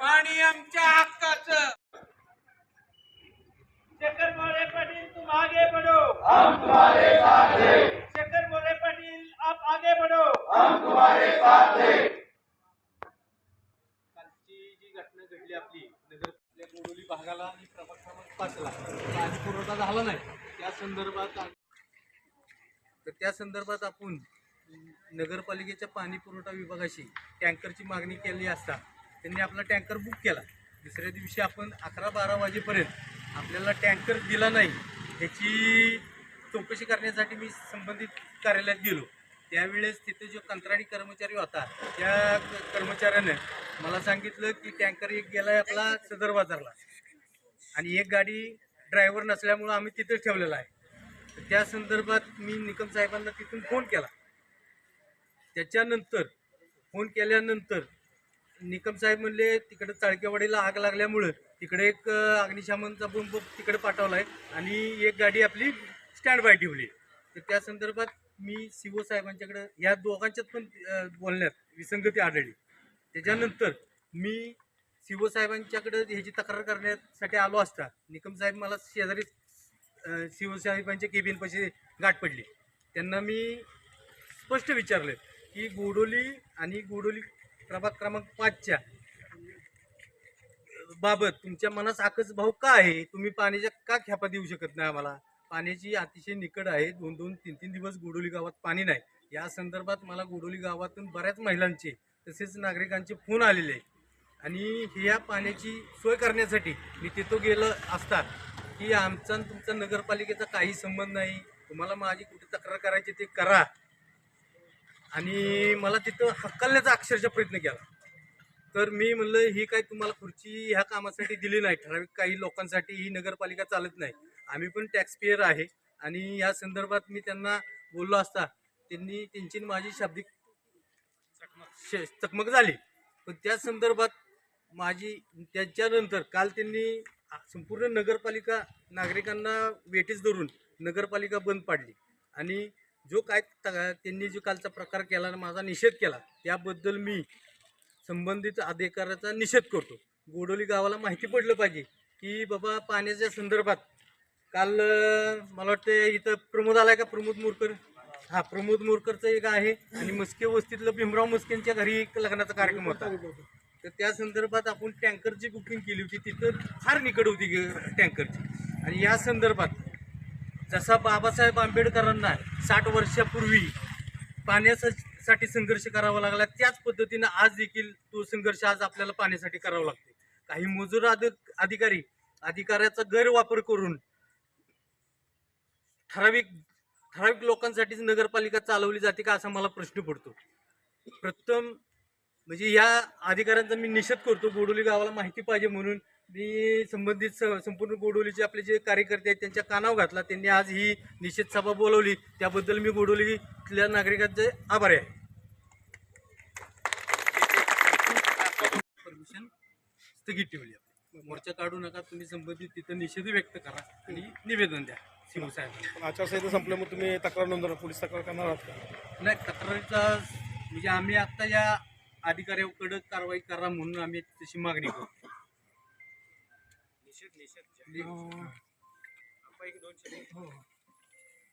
पाणी आमच्या हक्काचं. शेखर मोरे पाटील तुम आगे बढ़ो हम तुम्हारे साथ हैं. शेखर मोरे पाटील आप आगे बढ़ो. हम तुम्हारे साथ हैं. आपली नगर आपल्या गोडोली भागाला आणि प्रभाग क्रमांक पाचला. पाणी पुरवठा झाला नाही. त्या संदर्भात तर त्या संदर्भात आपण नगरपालिकेच्या पाणी पुरवठा विभागाशी टँकरची मागणी केली असता त्यांनी आपला टँकर बुक केला. दुसऱ्या दिवशी आपण अकरा बारा वाजेपर्यंत आपल्याला टँकर दिला नाही ह्याची चौकशी करण्यासाठी मी संबंधित कार्यालयात गेलो. त्यावेळेस तिथे जो कंत्राटी कर्मचारी होता त्या कर्मचाऱ्याने कर्मचाऱ्यानं मला सांगितलं की टँकर एक गेलाय आपला सदर बाजारला. आणि एक गाडी ड्रायव्हर नसल्यामुळं आम्ही तिथेच ठेवलेला आहे. तर त्या संदर्भात मी निकम साहेबांना तिथून फोन केला. त्याच्यानंतर फोन केल्यानंतर निकम साहेब म्हणले तिकडे चाळकेवाडीला आग लागल्यामुळं तिकडे एक अग्निशामनचा अग्निशमनचा बंब तिकडे पाठवला आहे आणि एक गाडी आपली स्टँड बाय ठेवली. तर त्या संदर्भात मी सी साहेबांच्याकडे या दोघांच्यात पण बोलण्यात विसंगती आढळली. त्याच्यानंतर मी सी साहेबांच्याकडे ह्याची तक्रार करण्यासाठी आलो असता. निकम साहेब मला शेजारी सी साहेबांच्या केबिनपाशी गाठ पडली. त्यांना मी स्पष्ट विचारलं की गोडोली आणि गोडोली प्रभाग क्रमांक पाचच्या बाबत तुमच्या मनास आकच भाव का आहे? तुम्ही पाण्याच्या का खेपा देऊ शकत नाही आम्हाला? पाण्याची अतिशय निकट आहे. दोन दोन तीन तीन दिवस गोडोली गावात पाणी नाही. या संदर्भात मला गोडोली गावातून बऱ्याच महिलांचे तसेच नागरिकांचे फोन आलेले आणि ह्या पाण्याची सोय करण्यासाठी मी तिथं गेलं असता की आमचा आणि तुमचा नगरपालिकेचा काही संबंध नाही. तुम्हाला माझी कुठे तक्रार करायची ते करा. आणि मला तिथं हक्कलण्याचा अक्षरशः प्रयत्न केला. तर मी म्हणलं ही काय तुम्हाला खुर्ची ह्या कामासाठी दिली नाही. ठराविक काही लोकांसाठी ही नगरपालिका चालत नाही. आम्ही पण टॅक्सपेयर आहे. आणि या संदर्भात मी त्यांना बोललो असता त्यांनी त्यांची माझी शाब्दिक श- चकमक झाली. पण त्या संदर्भात माझी त्याच्यानंतर काल त्यांनी संपूर्ण नगरपालिका नागरिकांना वेटीस धरून नगरपालिका बंद पाडली. आणि जो काय त्यांनी जो कालचा प्रकार केला आणि माझा निषेध केला त्याबद्दल मी संबंधित अधिकाऱ्याचा निषेध करतो. गोडोली गावाला माहिती पडलं पाहिजे की बाबा पाण्याच्या संदर्भात काल मला वाटतं इथं प्रमोद आलाय का? प्रमोद मोरकर. हा प्रमोद मोरकरचं एक आहे आणि मस्के वस्तीतलं भीमराव मस्केंच्या घरी एक लग्नाचा कार्यक्रम होता. तर त्या संदर्भात आपण टँकरची बुकिंग केली होती. तिथं फार निकड होती ग- टँकरची. आणि या संदर्भात जसा बाबासाहेब आंबेडकरांना साठ वर्षापूर्वी पाण्यासाठी संघर्ष करावा लागला त्याच पद्धतीनं आज देखील तो संघर्ष आज आपल्याला पाण्यासाठी करावा लागतो काही मजूर अधिक अधिकारी अधिकाऱ्याचा गैरवापर करून ठराविक ठराविक लोकांसाठीच नगरपालिका चालवली जाते का असा मला प्रश्न पडतो. प्रथम म्हणजे या अधिकाऱ्यांचा मी निषेध करतो. गोडोली गावाला माहिती पाहिजे म्हणून मी संबंधित स- संपूर्ण गोडोलीचे आपले जे कार्यकर्ते आहेत त्यांच्या कानावर घातला. त्यांनी आज ही निषेध सभा बोलवली. त्याबद्दल मी गोडोलीतल्या नागरिकांचे आभारी आहे. परमिशन स्थगित ठेवली आहे. मोर्चा काढू नका. तुम्ही संबंधित तिथं निषेध व्यक्त करा आणि निवेदन द्या. शिवसाहेबांना आचारसंहिता संपल्यामुळे तुम्ही तक्रार नोंदवणार पोलीस तक्रार करणार आहात का? नाही तक्रारीचा म्हणजे आम्ही आता या अधिकाऱ्याकडे कारवाई करा म्हणून आम्ही तशी मागणी करतो.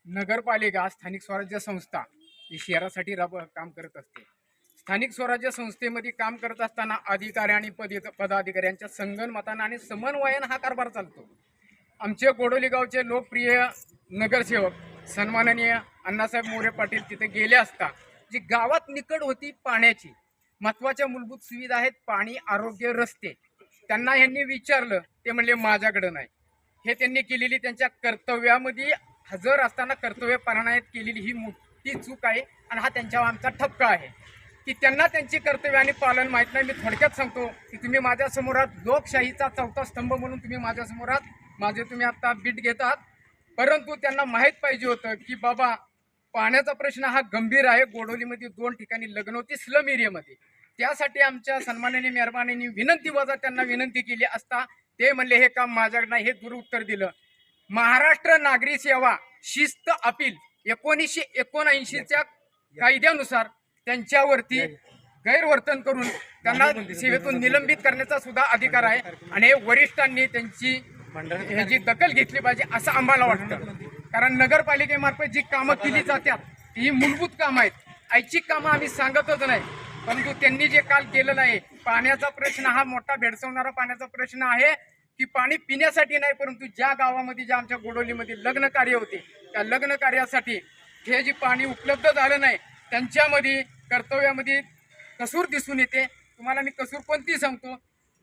नगरपालिका स्थानिक स्वराज्य संस्था ही शहरासाठी राब काम करत असते. स्थानिक स्वराज्य संस्थेमध्ये काम करत असताना अधिकारी आणि पदी पदाधिकाऱ्यांच्या संगनमतानं आणि समन्वयानं हा कारभार चालतो. आमचे गोडोली गावचे लोकप्रिय नगरसेवक सन्माननीय अण्णासाहेब मोरे पाटील तिथे गेले असता जी गावात निकड होती पाण्याची महत्त्वाच्या मूलभूत सुविधा आहेत पाणी आरोग्य रस्ते. त्यांना यांनी विचारलं ते म्हणले माझ्याकडं नाही. हे त्यांनी केलेली त्यांच्या कर्तव्यामध्ये हजर असताना कर्तव्य पारायणात केलेली ही मोठी चूक आहे आणि हा त्यांच्यावर आमचा ठपका आहे. की त्यांना त्यांची कर्तव्य आणि पालन माहीत नाही. मी थोडक्यात सांगतो की तुम्ही माझ्यासमोरात लोकशाहीचा चौथा स्तंभ म्हणून तुम्ही माझ्यासमोरात माझे तुम्ही आता बीट घेतात. परंतु त्यांना माहीत पाहिजे होतं की बाबा पाण्याचा प्रश्न हा गंभीर आहे. गोडोलीमध्ये दोन ठिकाणी लग्न होती स्लम एरियामध्ये. त्यासाठी आमच्या सन्मानाने मेहरबानीने विनंती वजा त्यांना विनंती केली असता ते म्हणले हे काम माझ्याकडनं हे दुरुत्तर दिलं. महाराष्ट्र नागरी सेवा शिस्त अपील एकोणीसशे एकोणऐंशीच्या कायद्यानुसार त्यांच्यावरती गैरवर्तन करून त्यांना सेवेतून निलंबित करण्याचा सुद्धा अधिकार आहे. आणि हे वरिष्ठांनी त्यांची ह्याची दखल घेतली पाहिजे असं आम्हाला वाटतं. कारण नगरपालिकेमार्फत जी कामं केली जातात ही मूलभूत कामं आहेत. ऐच्छिक कामं आम्ही सांगतच नाही परंतु त्यांनी जे काल केलेलं आहे पाण्याचा प्रश्न हा मोठा भेडसवणारा पाण्याचा प्रश्न आहे की पाणी पिण्यासाठी नाही परंतु ज्या गावामध्ये ज्या आमच्या गोडोलीमध्ये लग्न कार्य होते त्या लग्न कार्यासाठी हे जे पाणी उपलब्ध झालं नाही त्यांच्यामध्ये कर्तव्यामध्ये कसूर दिसून येते. तुम्हाला मी कसूर कोणती सांगतो?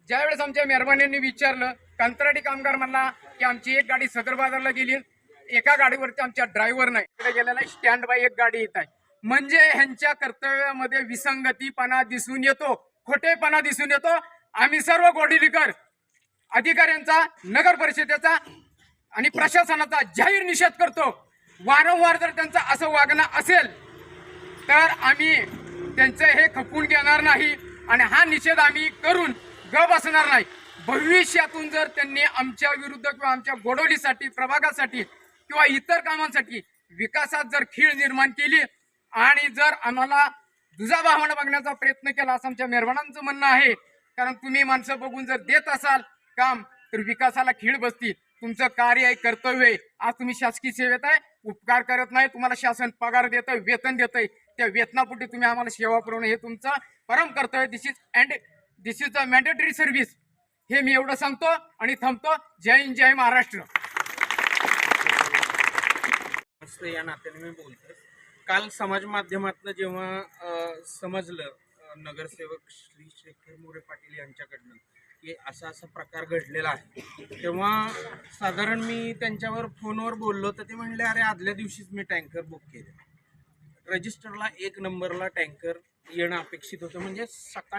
ज्यावेळेस आमच्या मेहरबानींनी विचारलं कंत्राटी कामगार म्हणला की आमची एक गाडी सदर बाजारला गेली. एका गाडीवरती आमच्या ड्रायव्हर नाही. तिकडे गेलेला स्टँड बाय एक गाडी येत आहे. म्हणजे ह्यांच्या कर्तव्यामध्ये विसंगतीपणा दिसून येतो खोटेपणा दिसून येतो. आम्ही सर्व गोडिलीकर अधिकाऱ्यांचा नगर परिषदेचा आणि प्रशासनाचा जाहीर निषेध करतो. वारंवार जर त्यांचं असं वागणं असेल तर आम्ही त्यांचं हे खपून घेणार नाही आणि हा निषेध आम्ही करून ग बसणार नाही. भविष्यातून जर त्यांनी आमच्या विरुद्ध किंवा आमच्या गोडोलीसाठी प्रभागासाठी किंवा इतर कामांसाठी विकासात जर खीळ निर्माण केली आणि जर आम्हाला दुजाभावानं बघण्याचा प्रयत्न केला असं आमच्या मेहरबानांचं म्हणणं आहे कारण तुम्ही माणसं बघून जर देत असाल काम तर विकासाला खीळ बसतील तुमचं कार्य आहे कर्तव्य आहे. आज तुम्ही शासकीय सेवेत आहे उपकार करत नाही तुम्हाला शासन पगार देतंय वेतन देतंय. त्या वेतनापुटी तुम्ही आम्हाला सेवा पुरवणं हे तुमचं परम कर्तव्य. This is and this is a mandatory service हे मी एवढं सांगतो आणि थांबतो. जय हिंद जय महाराष्ट्र. या नात्याने मी बोलतोय. काल समाज माध्यमातनं जेव्हा समजलं नगरसेवक श्री शेखर मोरे पाटील यांच्याकडनं की असा असा प्रकार घडलेला आहे तेव्हा साधारण मी त्यांच्यावर फोनवर बोललो तर ते म्हणले अरे आदल्या दिवशीच मी टँकर बुक केले. रजिस्टरला एक नंबरला टँकर येणं अपेक्षित होतं. म्हणजे सकाळी